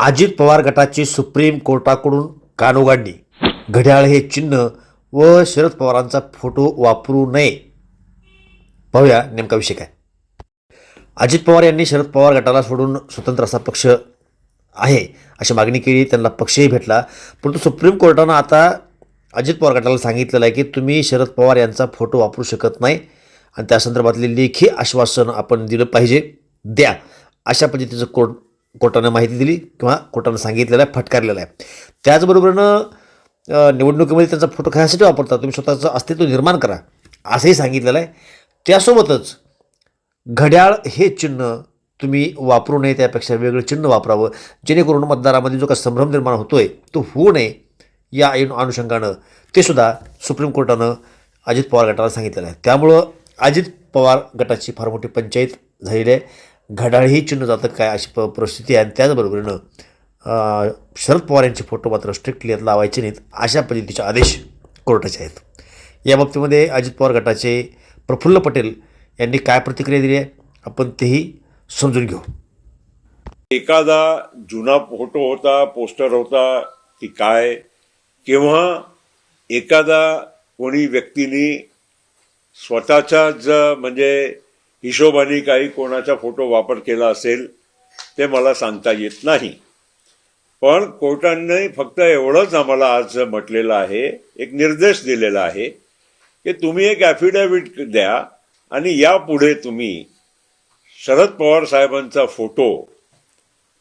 अजित पवार गटाची सुप्रीम कोर्टाकडून कानोगाडणी घड्याळ हे चिन्ह व शरद पवारांचा फोटो वापरू नये. पाहूया नेमका विषय काय. अजित पवार यांनी शरद पवार गटाला सोडून स्वतंत्र असा पक्ष आहे अशी मागणी केली त्यांना पक्षही भेटला. परंतु सुप्रीम कोर्टानं आता अजित पवार गटाला सांगितलेलं आहे की तुम्ही शरद पवार यांचा फोटो वापरू शकत नाही आणि त्या संदर्भातले लेखी आश्वासन आपण दिलं पाहिजे. द्या. अशा पद्धतीचं कोर्ट कोर्टानं माहिती दिली किंवा कोर्टानं सांगितलेलं आहे फटकारलेलं आहे. त्याचबरोबरनं निवडणुकीमध्ये त्यांचा फोटो खाण्यासाठी वापरता तुम्ही स्वतःचं अस्तित्व निर्माण करा. असंही सांगितलेलं आहे. त्यासोबतच घड्याळ हे चिन्ह तुम्ही वापरू नये त्यापेक्षा वेगळं चिन्ह वापरावं. जेणेकरून मतदारामध्ये जो काही संभ्रम निर्माण होतो आहे तो होऊ नये या अनुषंगानं. ते सुद्धा सुप्रीम कोर्टानं अजित पवार गटाला सांगितलेलं आहे. त्यामुळं अजित पवार गटाची फार मोठी पंचायत झालेली आहे. घड्याळ चिन्ह जातं काय अशी प परिस्थिती आहे. आणि त्याचबरोबरीनं शरद पवार यांचे फोटो मात्र स्ट्रिक्टली लावायचे नाहीत. अशा पद्धतीचे आदेश कोर्टाचे आहेत. या बाबतीमध्ये अजित पवार गटाचे प्रफुल्ल पटेल यांनी काय प्रतिक्रिया दिली आहे? आपण तेही समजून घेऊ. एखादा जुना फोटो होता पोस्टर होता की काय? किंवा एखादा कोणी व्यक्तीने स्वतःच्याच म्हणजे हिशोबाने काही कोणाचा फोटो वापर केला असेल ते मला सांगता येत नाही. पण कोर्टाने फक्त एवढंच आम्हाला आज म्हटलेलं आहे एक निर्देश दिलेला आहे की तुम्ही एक ॲफिडेव्हिट द्या आणि यापुढे तुम्ही शरद पवार साहेबांचा फोटो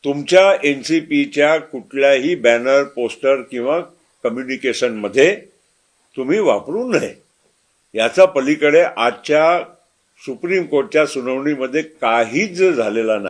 तुमच्या एन सी पीच्या कुठल्याही बॅनर पोस्टर किंवा कम्युनिकेशनमध्ये तुम्ही वापरू नये. याचा पलीकडे आजच्या सुप्रीम कोर्टच्या सुनावणीमध्ये काहीच झालेला नाही.